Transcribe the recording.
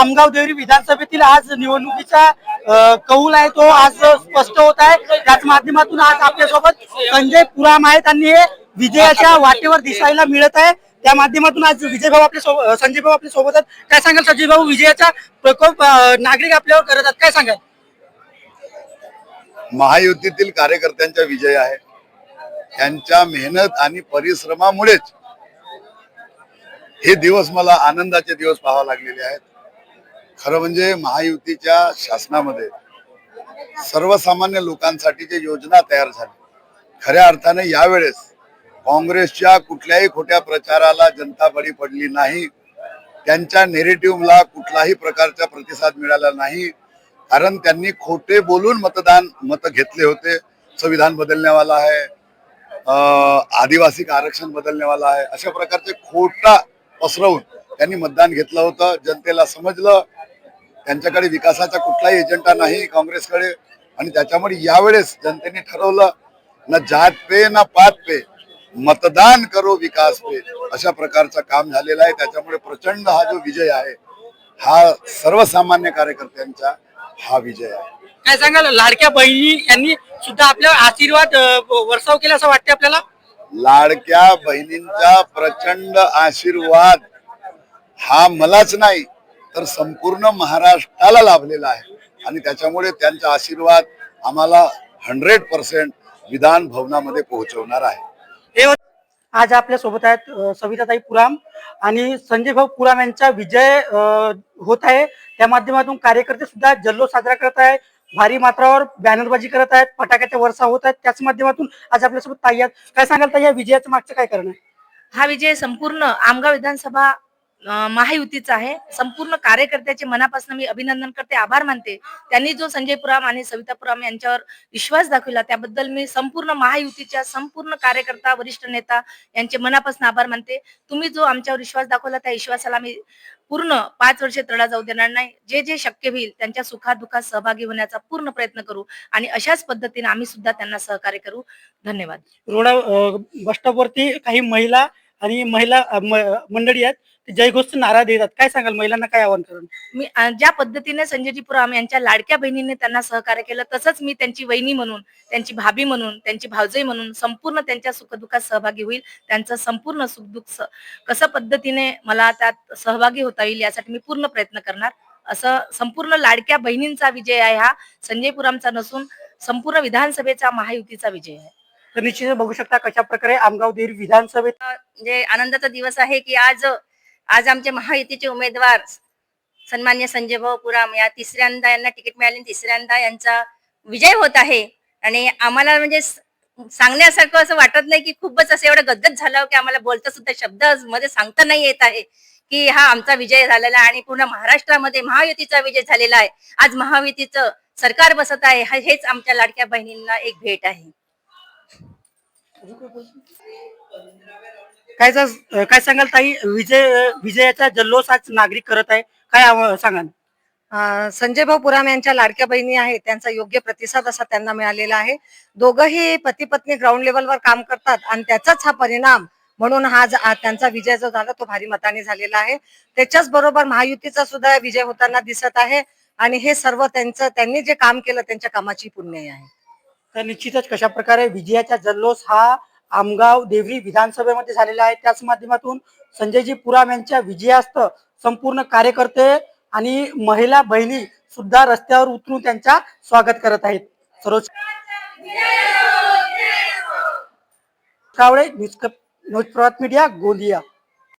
आमगाव देवरी विधानसभेतील आज निवडणुकीचा कौल आहे तो आज स्पष्ट होत आहे. त्याच माध्यमातून आज आपल्यासोबत संजय पुराम आहेत आणि हे विजयाच्या वाटेवर दिसायला मिळत आहे. त्या माध्यमातून आज विजय भाऊ आपल्यासोबत संजय भाऊ आपल्यासोबत आहेत. काय सांगाल संजय भाऊ? विजयाचा प्रकोप नागरिक आपल्यावर करत आहेत. काय सांगाल? महायुतीतील कार्यकर्त्यांचा विजय आहे. त्यांच्या मेहनत आणि परिश्रमामुळेच हे दिवस मला आनंदाचे दिवस पाहावे लागलेले आहेत. खरं म्हणजे महायुतीच्या शासनामध्ये सर्वसामान्य लोकांसाठी जे योजना तयार झाली खऱ्या अर्थाने यावेळेस काँग्रेसच्या कुठल्याही खोट्या प्रचाराला जनता बळी पडली नाही त्यांच्या नेरेटिव्हला कुठलाही प्रकारचा प्रतिसाद मिळाला नाही कारण त्यांनी खोटे बोलून मतदान मत घेतले होते. संविधान बदलण्यावाला आहे अं, आदिवासी आरक्षण बदलण्यावाला आहे अशा प्रकारचे खोटा पसरवून त्यांनी मतदान घेतलं होतं. जनतेला समजलं त्यांच्याकडे विकासाचा कुठलाही एजेंडा नाही काँग्रेसकडे. आणि त्याच्यामुळे यावेळेस जनतेने ठरवलं न जात पे ना पात पे मतदान करो विकास पे. अशा प्रकारचं काम झालेलं आहे. त्याच्यामुळे प्रचंड हा जो विजय आहे हा सर्वसामान्य कार्यकर्त्यांचा हा विजय आहे. काय सांगाल? लाडक्या बहिणी यांनी सुद्धा आपल्या आशीर्वाद वर्षाव केला असं वाटते आपल्याला? लाडक्या बहिणींचा प्रचंड आशीर्वाद हा मलाच नाही तर संपूर्ण महाराष्ट्राला लाभलेला आहे. आणि त्याच्यामुळे त्यांचा आशीर्वाद आम्हाला हंड्रेड पर्सेंट विधान भवनामध्ये पोहोचवणार आहे. हे आज आपल्यासोबत आहेत सविताताई पुराम आणि संजय भाऊ पुराम यांचा विजय होत आहे. त्या माध्यमातून कार्यकर्ते सुद्धा जल्लोष साजरा करत आहे भारी मात्रावर बॅनरबाजी करत आहेत फटाक्याच्या वर्षा होत आहेत. त्याच माध्यमातून आज आपल्यासोबत ताई आहेत. काय सांगाल ताई या विजयाचं मागचं काय कारण आहे? हा विजय संपूर्ण आमगाव विधानसभा महायुतीचा आहे. संपूर्ण कार्यकर्त्याचे मनापासून मी अभिनंदन करते आभार मानते. त्यांनी जो संजय पुराम आणि सविता पुराम यांच्यावर विश्वास दाखविला त्याबद्दल मी संपूर्ण महायुतीच्या संपूर्ण कार्यकर्ता वरिष्ठ नेता यांचे मनापासून आभार मानते. तुम्ही जो आमच्यावर विश्वास दाखवला त्या विश्वासाला मी पूर्ण पाच वर्षे तडा जाऊ देणार नाही. जे जे शक्य होईल त्यांच्या सुखात दुःखात सहभागी होण्याचा पूर्ण प्रयत्न करू आणि अशाच पद्धतीने आम्ही सुद्धा त्यांना सहकार्य करू. धन्यवाद. रोडा बस स्टॉपवरती काही महिला आणि महिला मंडळी आहेत जयघोष नारा देतात. काय सांगाल? महिलांना काय आवाहन करून? मी ज्या पद्धतीने संजयजी पुराम यांच्या लाडक्या बहिणीने त्यांना सहकार्य केलं तसंच मी त्यांची वहिनी म्हणून त्यांची भाभी म्हणून त्यांची भावजई म्हणून संपूर्ण त्यांच्या सुखदुःखात सहभागी होईल. त्यांचं संपूर्ण सुखदुःख कसं पद्धतीने मला त्यात सहभागी होता येईल यासाठी मी पूर्ण प्रयत्न करणार. असं संपूर्ण लाडक्या बहिणींचा विजय आहे हा. संजय पुरामचा नसून संपूर्ण विधानसभेचा महायुतीचा विजय आहे. तर निश्चित बघू शकता कशा प्रकारे आमगाव देर विधानसभेत म्हणजे आनंदाचा दिवस आहे की आज आज आमचे महायुतीचे उमेदवार सन्मान्य संजय भाऊ पुराम या तिसऱ्यांदा यांना तिकीट मिळाली आणि तिसऱ्यांदा यांचा विजय होत आहे. आणि आम्हाला म्हणजे सांगण्यासारखं असं वाटत नाही की खूपच असं एवढं गदगद झालं की आम्हाला बोलता सुद्धा शब्दमध्ये सांगता नाही येत आहे की हा आमचा विजय झालेला आहे आणि पूर्ण महाराष्ट्रामध्ये महायुतीचा विजय झालेला आहे. आज महायुतीचं सरकार बसत आहे. हा- हेच आमच्या लाडक्या बहिणींना एक भेट आहे. काय सा- काय सांगाल ताई? विजय विजयाचा जल्लोष आज नागरिक करत आहे. काय आव- सांगाल? अं, संजय भाऊ पुराम यांच्या लाडक्या बहिणी आहेत. त्यांचा योग्य प्रतिसाद असा त्यांना मिळालेला आहे. दोघंही पती पत्नी ग्राउंड लेवलवर काम करतात आणि त्याचाच हा परिणाम म्हणून हा ज- आ- त्यांचा विजय जो झाला तो भारी मताने झालेला आहे. त्याच्याच बरोबर महायुतीचा सुद्धा विजय होताना दिसत आहे. आणि हे सर्व त्यांचं त्यांनी जे काम केलं त्यांच्या कामाची पुण्य आहे. तर निश्चितच कशा प्रकारे विजयाचा जल्लोष हा आमगाव देवरी विधानसभेमध्ये झालेला आहे. त्याच माध्यमातून संजयजी पुराम यांच्या विजयास्त संपूर्ण कार्यकर्ते आणि महिला बहिणी सुद्धा रस्त्यावर उतरून त्यांचा स्वागत करत आहेत. Saroj Kawale news news Prabhat media Gondia.